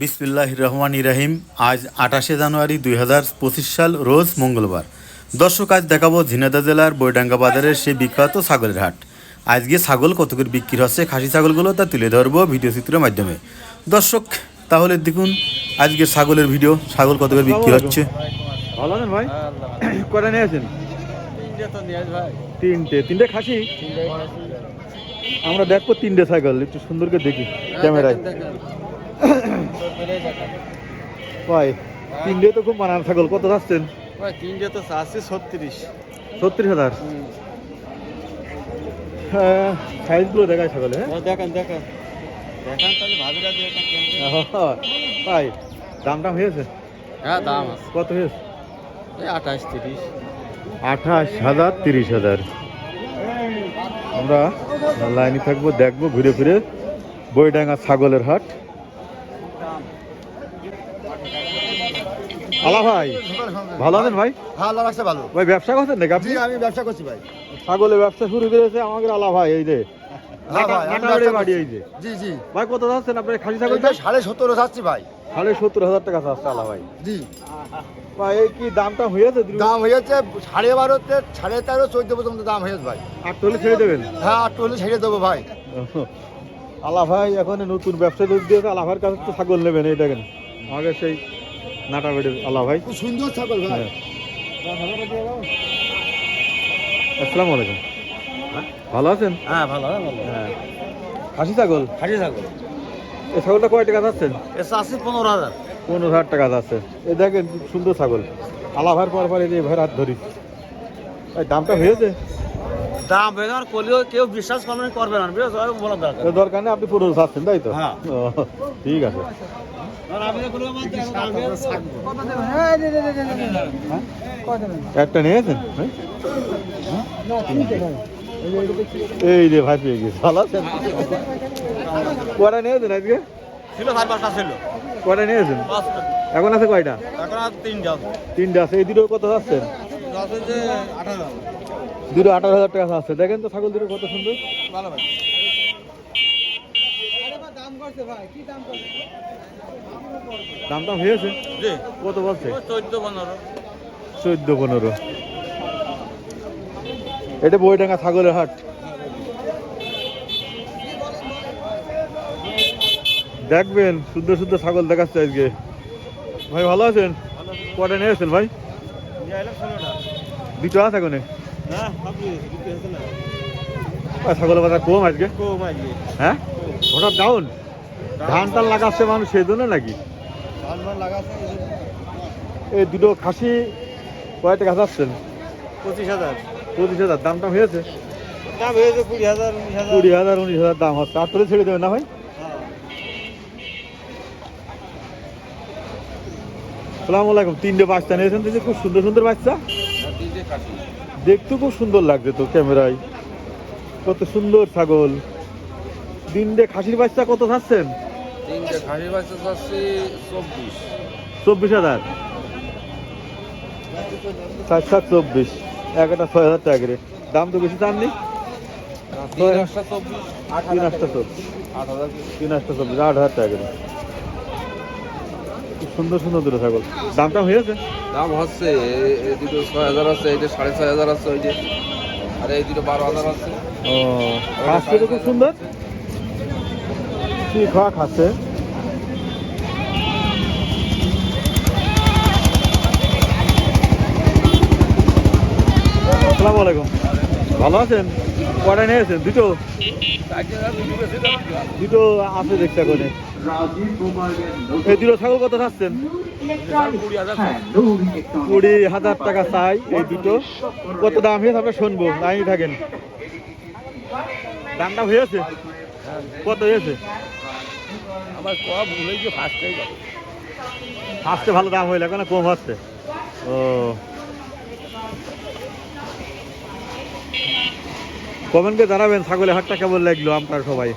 বিসমিল্লাহ রহমান ইরাহিম আজ আঠাশে জানুয়ারি দুই হাজার পঁচিশ সাল রোজ মঙ্গলবার। দর্শক আজ দেখাবো ঝিনাদা জেলার বৈডাঙ্গা বাজারের সেই বিখ্যাত ছাগলের হাট। আজকে ছাগল কত করে বিক্রি হচ্ছে খাসি ছাগলগুলো তা তুলে ধরবো ভিডিও চিত্রের মাধ্যমে। দর্শক তাহলে দেখুন আজকের ছাগলের ভিডিও ছাগল কত করে বিক্রি হচ্ছে। ভালো আছেন ভাই? কটা নিয়ে আছেন তিনটে তিনটে। খাসি? আমরা দেখব তিনটে ছাগল একটু সুন্দর করে দেখি ক্যামেরায়। ভাই তিনটে তো খুব মানান ছাগল কত তিনটে তো চাচ্ছি ছত্রিশ। ছত্রিশ হাজার? সাইজগুলো দেখায় ছাগলে হ্যাঁ? দেখেন দেখেন। দেখেন তাহলে ভাবিরা দিয়ে একটা কেমন ভাই দাম টাম হয়েছে? হ্যাঁ দাম কত হয়েছে? এই আঠাশ তিরিশ। আঠাশ হাজার তিরিশ হাজার। আমরা লাইনে থাকব দেখব ঘুরে ফিরে। বইডাঙ্গা ছাগলের হাট। আলা ভাই ভালো আছেন ভাই? ভালো লাগছে ভালো। ভাই ব্যবসা করছেন নাকি আপনি? আমি ব্যবসা করছি ভাই। ছাগলের ব্যবসা শুরু করেছে আমাদের আলা ভাই এই যে। হ্যাঁ জি জি। ভাই কত যাচ্ছেন আপনার খাসি ছাগল সাড়ে সতেরো যাচ্ছি ভাই। সাড়ে সত্তর হাজার টাকা চাচ্ছে আলা ভাই। জি। ভাই এই কি দামটা হয়েছে দাম হয়েছে সাড়ে বারোতে সাড়ে তেরো চোদ্দ পর্যন্ত দাম হয়েছে ভাই। আট ছেড়ে দেবেন? হ্যাঁ টলি ছেড়ে দেবো ভাই। আলা ভাই এখন নতুন ব্যবসা ঢুক দিয়েছে আলা ভাইয়ের কাছে তো ছাগল নেবেন এই দেখেন। আগে সেই নাটা বেডের আলা ভাই। সুন্দর ছাগল ভাই। হ্যাঁ। আসসালামু আলাইকুম। ভালো আছেন? হ্যাঁ ভালো ভালো। হ্যাঁ। খাসি ছাগল? খাসি ছাগল। এই ছাগলটা কয় টাকা যাচ্ছেন এ চাচ্ছি পনেরো হাজার। পনেরো হাজার টাকা যাচ্ছে। এই দেখেন সুন্দর ছাগল। আলা ভাইয়ের পর পর এই যে ভাইয়ের হাত ধরি। এই দামটা হয়েছে? দাম হয়ে যাওয়ার করলেও কেউ বিশ্বাস করবে করবে না। বুঝেছ বলার দরকার। দরকার নেই আপনি পুরো চাচ্ছেন তাই তো? হ্যাঁ। ঠিক আছে। একটা নিয়েছেন? হ্যাঁ? এই যে ভাই পেয়ে গেছে ভালো আছেন? কয়টা নিয়েছেন আজকে? ছিল সাড়ে পাঁচটা ছিল। কয়টা নিয়েছেন? এখন আছে কয়টা? এখন তিনটা তিনটা আছে এই দুটো কত যাচ্ছেন? দুটো আঠারো হাজার টাকা আছে। দেখেন তো ছাগল দুটো কত সুন্দর। ভালো ভাই। দাম টাম হয়েছে? কত বলছে? চোদ্দ পনেরো। চোদ্দ পনেরো। এটা বইডাঙ্গা ছাগলের হাট। দেখবেন শুদ্ধ শুদ্ধ ছাগল দেখাচ্ছে আজকে। ভাই ভালো আছেন? কটা নিয়েছেন ভাই? দুটো আছে এখন হ্যাঁ ভাবি দিতে হচ্ছে না ছাগলের বাজার কম আজকে। হ্যাঁ হঠাৎ ডাউন ধান টান লাগাচ্ছে মানুষ সেই জন্য নাকি এই দুটো খাসি কয় টাকা যাচ্ছেন পঁচিশ হাজার পঁচিশ হাজার দাম টাম হয়েছে দাম হয়েছে কুড়ি হাজার উনিশ হাজার কুড়ি হাজার উনিশ হাজার দাম হচ্ছে আট করে ছেড়ে দেবেন না ভাই সালাম আলাইকুম। তিনটে বাচ্চা নিয়েছেন দেখছি খুব সুন্দর সুন্দর বাচ্চা। দেখতে খুব সুন্দর লাগছে তো ক্যামেরায়। কত সুন্দর ছাগল। তিনটে খাসির বাচ্চা কত থাকছেন চব্বিশ। হাজার। চার সাত চব্বিশ। একটা ছয় হাজার টাকা করে। দাম তো বেশি চাননি? তিন আটটা চব্বিশ আট হাজার চব্বিশ। আট হাজার টাকা সুন্দর সুন্দর দুটো ছাগল। দামটা হয়েছে? দাম হচ্ছে এই দুটো ছয় হাজার আছে এইটা সাড়ে ছয় হাজার আছে ওই যে আর এই দুটো বারো হাজার আছে। ও খাচ্ছে তো খুব সুন্দর? কি খাওয়া খাচ্ছে? আসসালামু আলাইকুম। ভালো আছেন? কটা নিয়েছেন দুটো? দুটো আছে দেখতে করে এই দুটো ছাগল কত খাচ্ছেন কুড়ি হাজার টাকা চাই এই দুটো। কত দাম হয়েছে আমরা শুনব লাইনে থাকেন। দামটা হয়েছে? কত হয়েছে? আমার গিয়ে ফার্স্টেই যাবে ফার্স্টে ভালো দাম হইলে কেন কম হচ্ছে? ও। কমেন্টকে জানাবেন ছাগলের হাটটা কেমন লাগল আপনার সবাই?